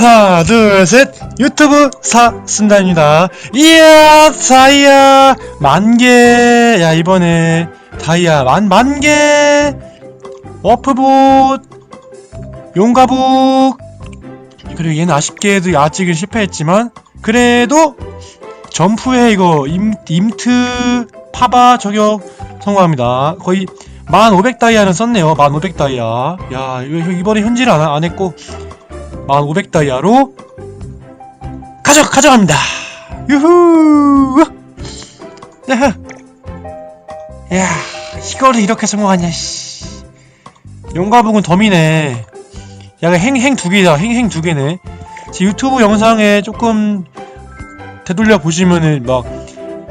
하나 둘 셋. 유튜브 사 쓴다입니다. 이야 다이아. 만개 야 이번에 다이아. 만 만개. 워프봇. 용가북. 그리고 얘는 아쉽게도 아직은 실패했지만 그래도 점프에 이거. 임, 임트 파바 저격 성공합니다. 거의 1500 다이아는 썼네요. 1500 다이아. 야 이거 이번에 현질을 안, 안 했고 1500 다이아로 가져 가져갑니다. 유후. 야하. 야, 이거를 이렇게 성공하냐 씨. 용가북은 덤이네. 야, 행행 두 개다. 행행 두 개네. 제 유튜브 영상에 조금 되돌려 보시면은 막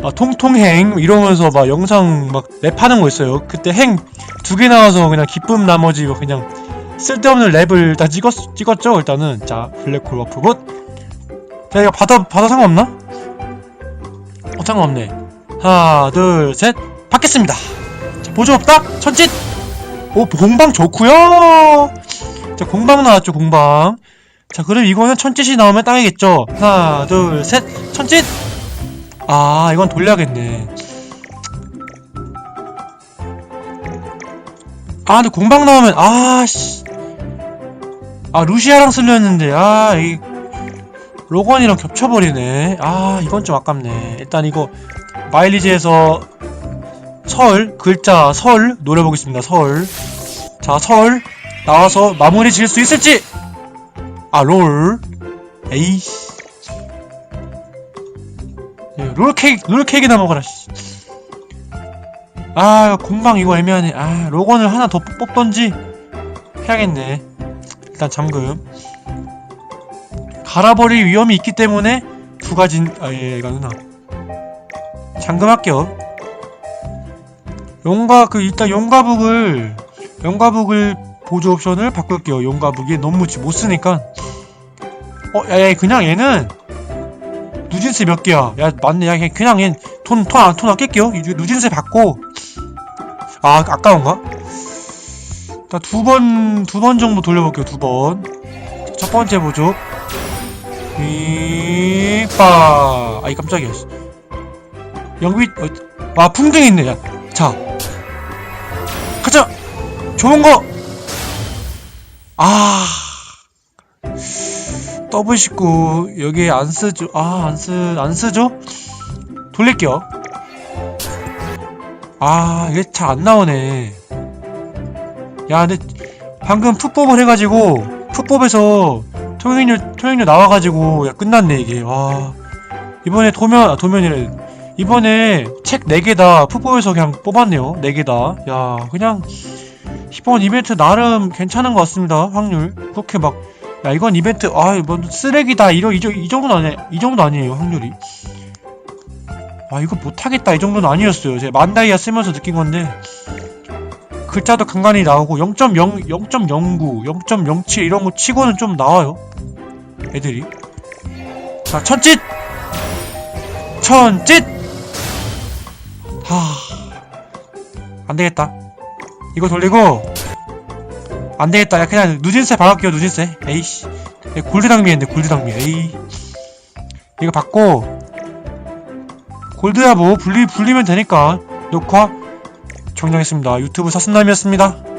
아, 통통행 이러면서 막 영상 막 랩하는 거 있어요. 그때 행 두 개 나와서 그냥 기쁨 나머지 뭐 그냥 쓸데없는 랩을 다 찍었, 찍었죠? 일단은. 자 블랙홀 워프 굿 자 이거 받아 받아 상관없나? 어 상관없네. 하나 둘셋. 받겠습니다. 자 보조 없다? 천짓! 오 공방 좋구요. 자 공방 나왔죠 공방. 자 그럼 이거는 천짓이 나오면 땅이겠죠? 하나 둘 셋. 천짓! 아 이건 돌려야겠네. 아 근데 공방 나오면 아씨 아 루시아랑 쓰려 했는데 아 이 로건이랑 겹쳐버리네. 아 이건 좀 아깝네. 일단 이거 마일리지에서 설 글자 설 노려보겠습니다 설자설 나와서 마무리 지을 수 있을지. 아롤. 에이씨. 예, 롤케이크 롤케이크나 먹어라 씨. 아 공방 이거 애매하네. 아 로건을 하나 더 뽑- 뽑던지 해야겠네 일단 잠금 갈아버릴 위험이 있기 때문에 두 가지 아예 이거구나. 잠금할게요. 용가 그 일단 용가북을 용가북을 보조 옵션을 바꿀게요. 용가북이 너무 지- 못 쓰니까. 어 야야 그냥 얘는 누진세 몇 개야? 야 맞네. 야 그냥 얘 돈돈돈 아낄게요. 이 누진세 받고. 아 아까운가? 두 번, 두 번 정도 돌려볼게요, 두 번. 첫 번째 보죠. 삐빠. 아이, 깜짝이야. 씨. 영비, 어, 아, 풍등이 있네, 야. 자. 가자! 좋은 거! 아. 더블 19. 여기에 안 쓰죠. 아, 안 쓰, 안 쓰죠? 돌릴게요. 아, 이게 잘 안 나오네. 야, 근데 방금 풋법을 해가지고 풋법에서 통행료 통행료 나와가지고 야 끝났네 이게. 와 이번에 도면 아 도면이래. 이번에 책 4개 다 풋법에서 그냥 뽑았네요. 4개 다. 야 그냥 이번 이벤트 나름 괜찮은 것 같습니다. 확률 그렇게 막. 야 이건 이벤트 아 이건 쓰레기다 이런 이, 정- 이 정도는 아니 이 정도 아니에요 확률이 아 이거 못하겠다 이 정도는 아니었어요 제가 만다이아 쓰면서 느낀 건데 글자도 간간히 나오고 0.0, 0.09, 0.07 이런 거 치고는 좀 나와요. 애들이. 자, 천짓! 천짓! 하. 안 되겠다. 이거 돌리고, 안 되겠다. 야, 그냥 누진세 받을게요, 누진세. 에이씨. 얘 골드 낭비했네, 골드 낭비. 에이. 이거 받고, 골드야 뭐, 불리, 불리면 되니까. 녹화, 정정했습니다. 유튜브 사슴남이었습니다.